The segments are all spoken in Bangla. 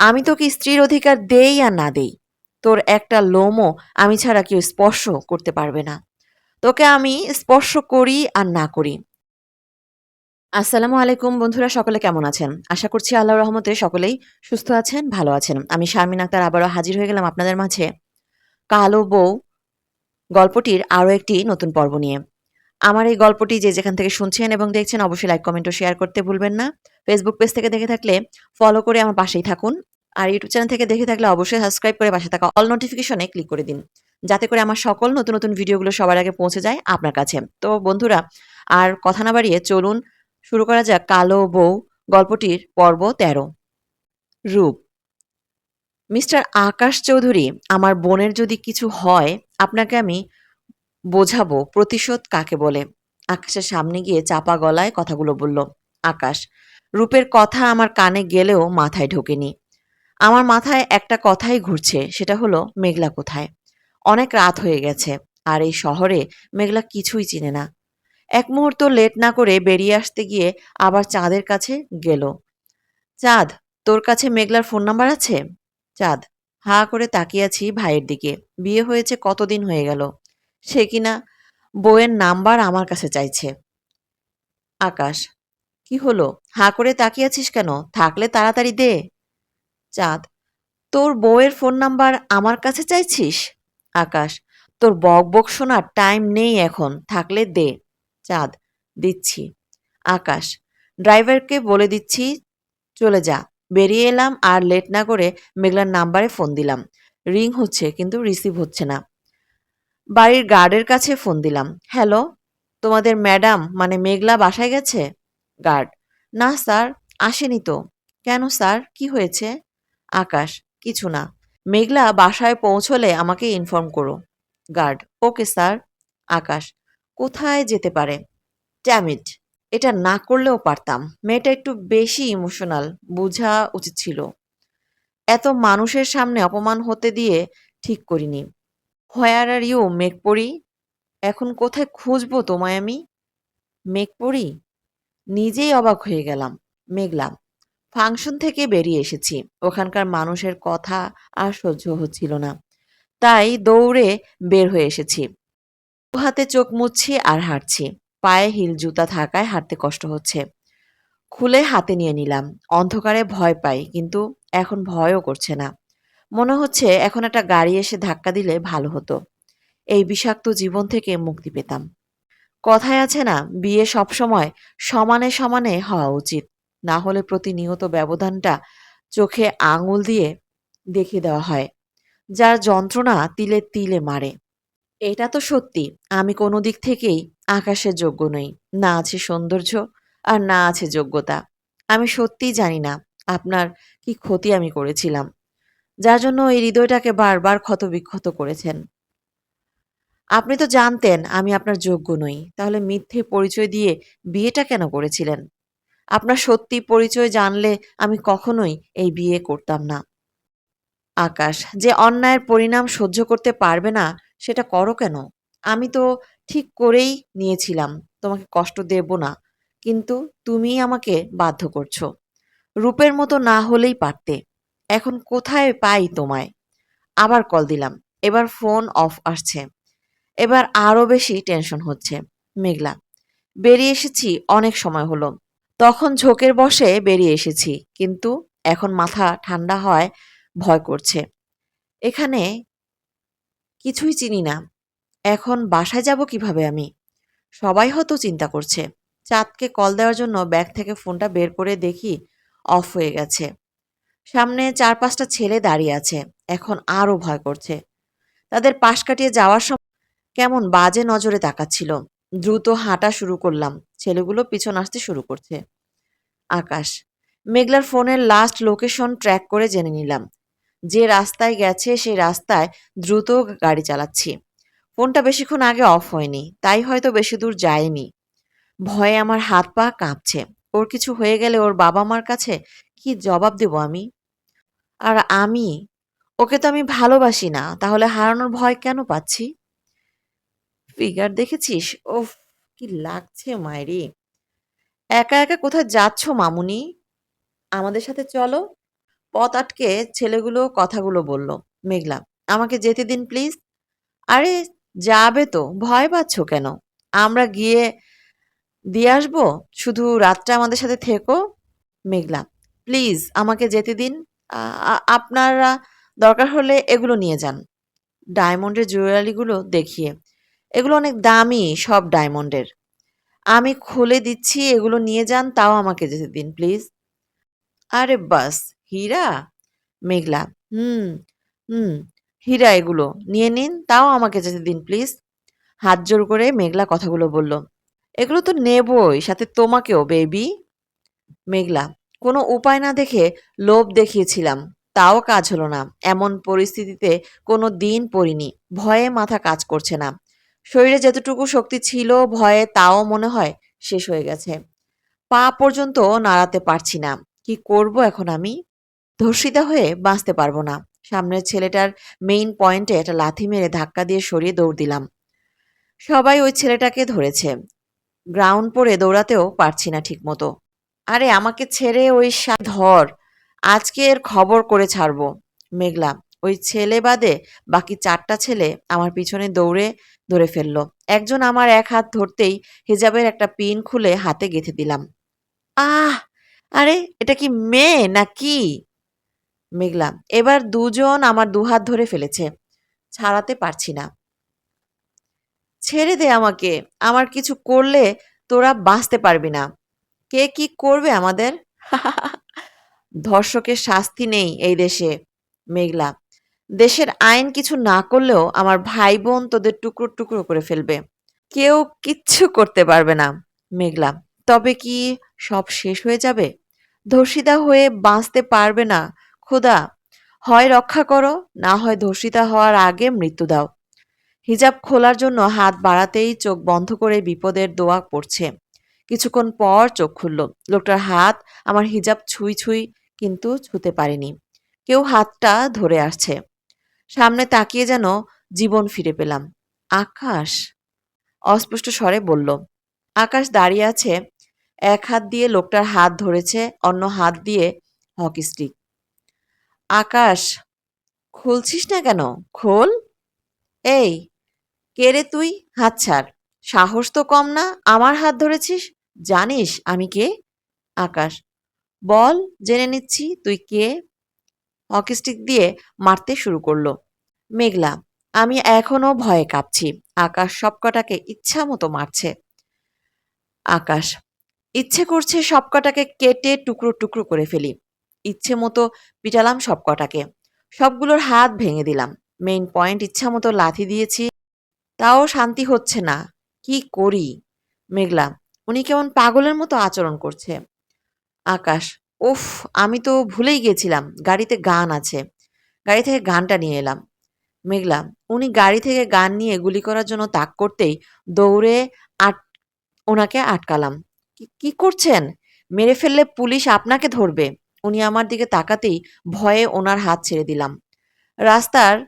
আমি তোকে স্ত্রীর অধিকার দেই আর না দেই। তোর একটা লোমও আমি ছাড়া কেউ স্পর্শ করতে পারবে না। তোকে আমি স্পর্শ করি আর না করি। আসসালামু আলাইকুম বন্ধুরা, সকলে কেমন আছেন? আশা করছি আল্লাহর রহমতে সকলেই সুস্থ আছেন, ভালো আছেন। আমি শারমিন আক্তার আবারও হাজির হয়ে গেলাম আপনাদের মাঝে কালো বউ গল্পটির আরও একটি নতুন পর্ব নিয়ে। আমার এই গল্পটি যে যেখান থেকে শুনছেন এবং দেখছেন, অবশ্যই লাইক কমেন্ট ও শেয়ার করতে ভুলবেন না। ফেসবুক পেজ থেকে দেখে থাকলে ফলো করে আমার পাশেই থাকুন। আর ইউটিউব চ্যানেল থেকে দেখে থাকলে অবশ্যই সাবস্ক্রাইব করে পাশে থাকা অল নোটিফিকেশনে ক্লিক করে দিন। যাতে করে আমার সকল নতুন নতুন ভিডিওগুলো সবার আগে পৌঁছে যায় আপনার কাছে। তো বন্ধুরা, আর কথা না বাড়িয়ে চলুন, শুরু করা যাক কালো বউ গল্পটির পর্ব তেরো। রূপ। মিস্টার আকাশ চৌধুরী, আমার বোনের যদি কিছু হয়, আপনাকে আমি বোঝাবো প্রতিশোধ কাকে বলে? আকাশের সামনে গিয়ে চাপা গলায় কথাগুলো বলল, আকাশ, রূপের কথা আমার কানে গেলেও মাথায় ঢোকেনি। আমার মাথায় একটা কথাই ঘুরছে, সেটা হলো, মেঘলা কোথায়? অনেক রাত হয়ে গেছে, আর এই শহরে মেঘলা কিছুই চিনে না। এক মুহূর্ত লেট না করে বেরিয়ে আসতে গিয়ে আবার চাঁদের কাছে গেল। চাঁদ, তোর কাছে মেঘলার ফোন নাম্বার আছে? চাঁদ, হা করে তাকিয়ে আছি ভাইয়ের দিকে। বিয়ে হয়েছে কতদিন হয়ে গেল? সে কিনা বউয়ের নাম্বার আমার কাছে চাইছে। আকাশ, কি হলো? হা করে তাকিয়ে আছিস কেন? থাকলে তাড়াতাড়ি দে। চাঁদ, তোর বউয়ের ফোন নাম্বার আমার কাছে চাইছিস? আকাশ, তোর বক বক শোনার টাইম নেই এখন, থাকলে দে। চাঁদ, দিচ্ছি। আকাশ, ড্রাইভারকে বলে দিচ্ছি, চলে যা। বেরিয়ে এলাম আর লেট না করে মেঘলার নাম্বারে ফোন দিলাম। রিং হচ্ছে কিন্তু রিসিভ হচ্ছে না। বাড়ির গার্ডের কাছে ফোন দিলাম। হ্যালো তোমাদের ম্যাডাম মানে মেঘলা বাসায় গেছে? গার্ড না স্যার আসেনি তো। কেন স্যার কি হয়েছে? আকাশ, কিছু না। মেঘলা বাসায় পৌঁছলে আমাকে ইনফর্ম করো। গার্ড ওকে স্যার আকাশ, কোথায় যেতে পারে? ড্যামিট এটা না করলেও পারতাম। মেয়েটা একটু বেশি ইমোশনাল বোঝা উচিত ছিল। এত মানুষের সামনে অপমান হতে দিয়ে ঠিক করিনি। হোয়ার আর ইউ মেঘপরি এখন কোথায় খুঁজবো তোমায় আমি? মেঘপরি নিজেই অবাক হয়ে গেলাম মেঘলাম ফাংশন থেকে বেরিয়ে এসেছি, ওখানকার মানুষের কথা আর সহ্য হচ্ছিল না। তাই দৌড়ে বের হয়ে এসেছি। হাতে চোখ মুছছি আর হাঁটছি, পায়ে হিল জুতা থাকায় হাঁটতে কষ্ট হচ্ছে। খুলে হাতে নিয়ে নিলাম, অন্ধকারে ভয় পাই, কিন্তু এখন ভয়ও করছে না। মনে হচ্ছে এখন একটা গাড়ি এসে ধাক্কা দিলে ভালো হতো। এই বিষাক্ত জীবন থেকে মুক্তি পেতাম। কথায় আছে না, বিয়ে সবসময় সমানে সমানে হওয়া উচিত। না হলে প্রতিনিয়ত ব্যবধানটা চোখে আঙুল দিয়ে দেখিয়ে দেওয়া হয়। যার যন্ত্রণা তিলে তিলে মারে। এটা তো সত্যি, আমি কোনো দিক থেকেই আকাশের যোগ্য নই। না আছে সৌন্দর্য আর না আছে যোগ্যতা। আমি সত্যিই জানি না, আপনার কি ক্ষতি আমি করেছিলাম। যার জন্য এই হৃদয়টাকে বারবার ক্ষতবিক্ষত করেছেন। আপনি তো জানতেন আমি আপনার যোগ্য নই, তাহলে মিথ্যে পরিচয় দিয়ে বিয়েটা কেন করেছিলেন? আপনার সত্যি পরিচয় জানলে আমি কখনোই এই বিয়ে করতাম না। আকাশ, যে অন্যায়ের পরিণাম সহ্য করতে পারবে না, সেটা করো কেন? আমি তো ঠিক করেই নিয়েছিলাম, তোমাকে কষ্ট দেব না, কিন্তু তুমিই আমাকে বাধ্য করছ। রূপের মতো না হলেই পারতে। এখন কোথায় পাই তোমায়? আবার কল দিলাম। এবার ফোন অফ আসছে। এবার আরও বেশি টেনশন হচ্ছে। মেঘলা, বেরিয়ে এসেছি, অনেক সময় হলো। তখন ঝোঁকের বসে বেরিয়ে এসেছি, কিন্তু এখন মাথা ঠান্ডা হয়, ভয় করছে। এখানে কিছুই চিনি না। এখন বাসায় যাব কীভাবে আমি? সবাই হয়তো চিন্তা করছে। চাঁদকে কল দেওয়ার জন্য ব্যাগ থেকে ফোনটা বের করে দেখি অফ হয়ে গেছে। সামনে চার পাঁচটা ছেলে দাঁড়িয়ে আছে। এখন আরও ভয় করছে। তাদের পাশ কাটিয়ে যাওয়ার সময় কেমন বাজে নজরে তাকাচ্ছিল। দ্রুত হাঁটা শুরু করলাম। ছেলেগুলো পিছন আসতে শুরু করছে। আকাশ। মেঘলার ফোনের লাস্ট লোকেশন ট্র্যাক করে জেনে নিলাম। যে রাস্তায় গেছে, সেই রাস্তায় দ্রুত গাড়ি চালাচ্ছি। ফোনটা বেশিক্ষণ আগে অফ হয়নি। তাই হয়তো বেশি দূর যায়নি। ভয়ে আমার হাত পা কাঁপছে। ওর কিছু হয়ে গেলে ওর বাবা মার কাছে কি জবাব দেব আমি? আর আমি? ওকে তো আমি ভালোবাসি না, তাহলে হারানোর ভয় কেন পাচ্ছি? ফিগার দেখেছিস? ওফ কি লাগছে মায়েরি একা একা কোথায় যাচ্ছ মামুনি? আমাদের সাথে চলো। পথ আটকে ছেলেগুলো কথাগুলো বলল। মেঘলা, আমাকে যেতে দিন প্লিজ। আরে, যাবে তো, ভয় পাচ্ছ কেন? আমরা গিয়ে দিয়ে আসব? শুধু রাতটা আমাদের সাথে থেকো। মেঘলা, প্লিজ, আমাকে যেতে দিন। আপনারা দরকার হলে এগুলো নিয়ে যান। ডায়মন্ডের জুয়েলারিগুলো দেখিয়ে। এগুলো অনেক দামি, সব ডায়মন্ডের। আমি খুলে দিচ্ছি, এগুলো নিয়ে যান, তাও আমাকে যেতে দিন, প্লিজ। আরে বাস, হীরা? মেঘলা, হুম হুম, হীরা এগুলো, নিয়ে নিন, তাও আমাকে যেতে দিন, প্লিজ। হাত জোর করে মেঘলা কথাগুলো বলল, এগুলো তো নেবই, সাথে তোমাকেও, বেবি। মেঘলা কোনো উপায় না দেখে লোভ দেখিয়েছিলাম। তাও কাজ হলো না। এমন পরিস্থিতিতে কোনো দিন পড়িনি। ভয়ে মাথা কাজ করছে না। শরীরে যতটুকু শক্তি ছিল ভয়ে তাও মনে হয় শেষ হয়ে গেছে। পা পর্যন্ত নাড়াতে পারছি না। কি করব এখন আমি? ধর্ষিতা হয়ে বাঁচতে পারব না। সামনের ছেলেটার মেইন পয়েন্টে একটা লাথি মেরে ধাক্কা দিয়ে সরিয়ে দৌড় দিলাম। সবাই ওই ছেলেটাকে ধরেছে। গ্রাউন্ড পরে দৌড়াতেও পারছি না ঠিক মতো আরে, আমাকে ছেড়ে ওই ধর, আজকে এর খবর করে ছাড়বো। মেঘলা, ওই ছেলে বাদে বাকি চারটা ছেলে আমার পিছনে দৌড়ে ধরে ফেলল। একজন আমার এক হাত ধরতেই হিজাবের একটা পিন খুলে হাতে গেঁথে দিলাম। আহ, আরে, এটা কি মেয়ে নাকি মেঘলা, এবার দুজন আমার দুহাত ধরে ফেলেছে, ছাড়াতে পারছি না। ছেড়ে দে আমাকে, আমার কিছু করলে তোরা বাঁচতে পারবি না। কে কি করবে আমাদের? ধর্ষকের শাস্তি নেই এই দেশে, মেঘলা। দেশের আইন কিছু না করলেও আমার ভাই বোন তোদের টুকরো টুকরো করে ফেলবে। কেউ কিচ্ছু করতে পারবে না, মেঘলা। তবে কি সব শেষ হয়ে যাবে? ধর্ষিতা হয়ে বাঁচতে পারবে না, খোদা। হয় রক্ষা করো, না হয় ধর্ষিতা হওয়ার আগে মৃত্যু দাও। হিজাব খোলার জন্য হাত বাড়াতেই চোখ বন্ধ করে বিপদের দোয়া পড়ছে। কিছুক্ষণ পর চোখ খুলল। লোকটার হাত আমার হিজাব ছুঁই ছুঁই কিন্তু ছুতে পারেনি। কেউ হাতটা ধরে আসছে। সামনে তাকিয়ে যেন জীবন ফিরে পেলাম। আকাশ। অস্পষ্ট স্বরে বলল, আকাশ দাঁড়িয়ে আছে। এক হাত দিয়ে লোকটার হাত ধরেছে, অন্য হাত দিয়ে হকি স্টিক। আকাশ, খুলছিস না কেন? খোল। এই, কে রে তুই? হাত ছাড়। সাহস তো কম না। আমার হাত ধরেছিস? জানিস আমি কে? আকাশ। বল, জেনে নিচ্ছি তুই কে? হকি স্টিক দিয়ে মারতে শুরু করল। মেঘলা, আমি এখনও ভয়ে কাঁপছি। আকাশ সবকটাকে ইচ্ছা মতো মারছে। আকাশ, ইচ্ছে করছে সবকটাকে কেটে টুকরো টুকরো করে ফেলি। ইচ্ছে মতো পিটালাম সবকটাকে। সবগুলোর হাত ভেঙে দিলাম। মেইন পয়েন্ট ইচ্ছা মতো লাথি দিয়েছি। তাও শান্তি হচ্ছে না। কি করি? মেঘলা উনি কেমন পাগলের মতো আচরণ করছে। আকাশ, উফ, আমি তো ভুলেই গেছিলাম, গাড়িতে গান আছে। গাড়ি থেকে গানটা নিয়ে এলাম। মেঘলা, উনি গাড়ি থেকে গান নিয়ে গুলি করার জন্য তাক করতেই দৌড়ে আট, ওনাকে আটকালাম। "কি- কি করছেন? মেরে ফেললে পুলিশ আপনাকে ধরবে। উনি আমার দিকে তাকাতেই ভয়ে ওনার হাত ছেড়ে দিলাম। রাস্তার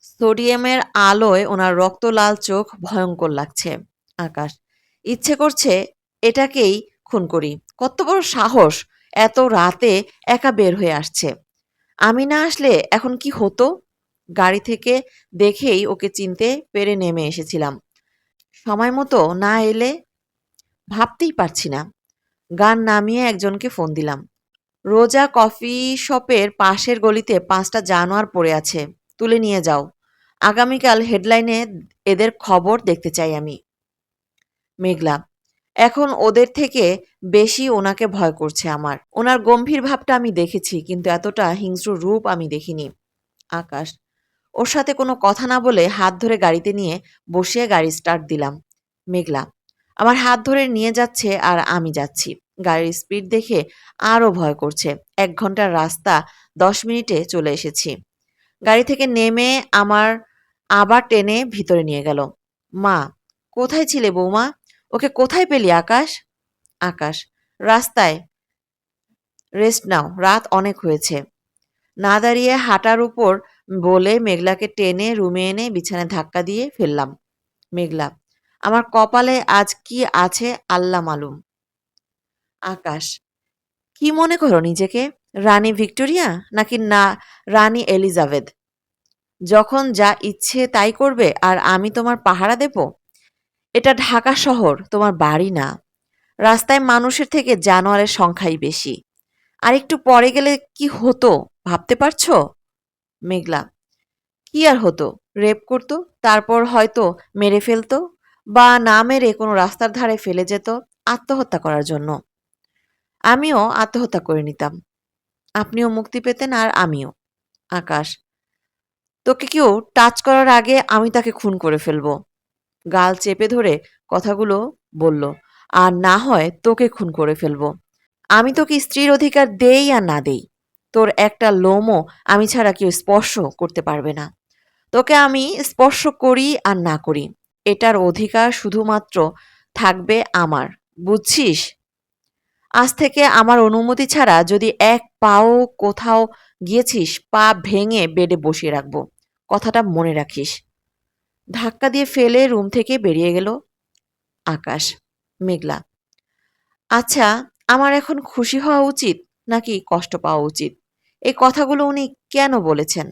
সোডিয়ামের আলোয় ওনার রক্ত লাল চোখ ভয়ঙ্কর লাগছে। আকাশ ইচ্ছে করছে এটাকেই খুন করি। কত বড় সাহস এত রাতে একা বের হয়ে আসছে। আমি না আসলে এখন কি হতো? গাড়ি থেকে দেখেই ওকে চিনতে পেরে নেমে এসেছিলাম। সময় মতো না এলে ভাবতেই পারছি না। গান নামিয়ে একজনকে ফোন দিলাম। রোজা কফি শপের পাশের গলিতে পাঁচটা জানোয়ার পড়ে আছে, তুলে নিয়ে যাও। আগামীকাল হেডলাইনে এদের খবর দেখতে চাই আমি। মেঘলা। এখন ওদের থেকে বেশি ওনাকে ভয় করছে আমার। ওনার গম্ভীর ভাবটা আমি দেখেছি, কিন্তু এতটা হিংস্র রূপ আমি দেখিনি। আকাশ, ওর সাথে কোনো কথা না বলে হাত ধরে গাড়িতে নিয়ে বসিয়ে গাড়ি স্টার্ট দিলাম। মেঘলা, আমার হাত ধরে নিয়ে যাচ্ছে আর আমি যাচ্ছি। গাড়ির স্পিড দেখে আরও ভয় করছে। এক ঘণ্টার রাস্তা, দশ মিনিটে চলে এসেছি। গাড়ি থেকে নেমে আমার আবার টেনে ভিতরে নিয়ে গেল। মা, কোথায় ছিলে বৌমা? ওকে কোথায় পেলি, আকাশ? আকাশ, রাস্তায়। রেস্ট নাও, রাত অনেক হয়েছে। না দাঁড়িয়ে হাঁটার উপর বলে মেঘলাকে টেনে রুমে এনে বিছানায় ধাক্কা দিয়ে ফেললাম। মেঘলা, আমার কপালে আজ কি আছে আল্লাহ মালুম। আকাশ, কি মনে করো নিজেকে? রানী ভিক্টোরিয়া নাকি না, রানী এলিজাবেথ? যখন যা ইচ্ছে তাই করবে, আর আমি তোমার পাহারা দেব? এটা ঢাকা শহর, তোমার বাড়ি না। রাস্তায় মানুষের থেকে জানোয়ারের সংখ্যাই বেশি। আর একটু পরে গেলে কি হতো, ভাবতে পারছ? মেঘলা। কি আর হতো? রেপ করতো, তারপর হয়তো মেরে ফেলতো, বা না মেরে কোনো রাস্তার ধারে ফেলে যেত আত্মহত্যা করার জন্য। আমিও আত্মহত্যা করে নিতাম। আপনিও মুক্তি পেতেন আর আমিও। আকাশ। তোকে কেউ টাচ করার আগে আমি তাকে খুন করে ফেলব। গাল চেপে ধরে কথাগুলো বলল, আর না হয় তোকে খুন করে ফেলব। আমি তোকে স্ত্রীর অধিকার দেই আর না দেই। তোর একটা লোমও আমি ছাড়া কেউ স্পর্শ করতে পারবে না। তোকে আমি স্পর্শ করি আর না করি। এটার অধিকার শুধুমাত্র থাকবে আমার, বুঝছিস? আজ থেকে আমার অনুমতি ছাড়া যদি এক পাও কোথাও গিয়েছিস, পা ভেঙে বেডে বসিয়ে রাখব। কথাটা মনে রাখিস। ধাক্কা দিয়ে ফেলে রুম থেকে বেরিয়ে গেল আকাশ, মেঘলা। আচ্ছা আমার এখন খুশি হওয়া উচিত নাকি কষ্ট পাওয়া উচিত? এই কথাগুলো উনি কেন বলেছেন?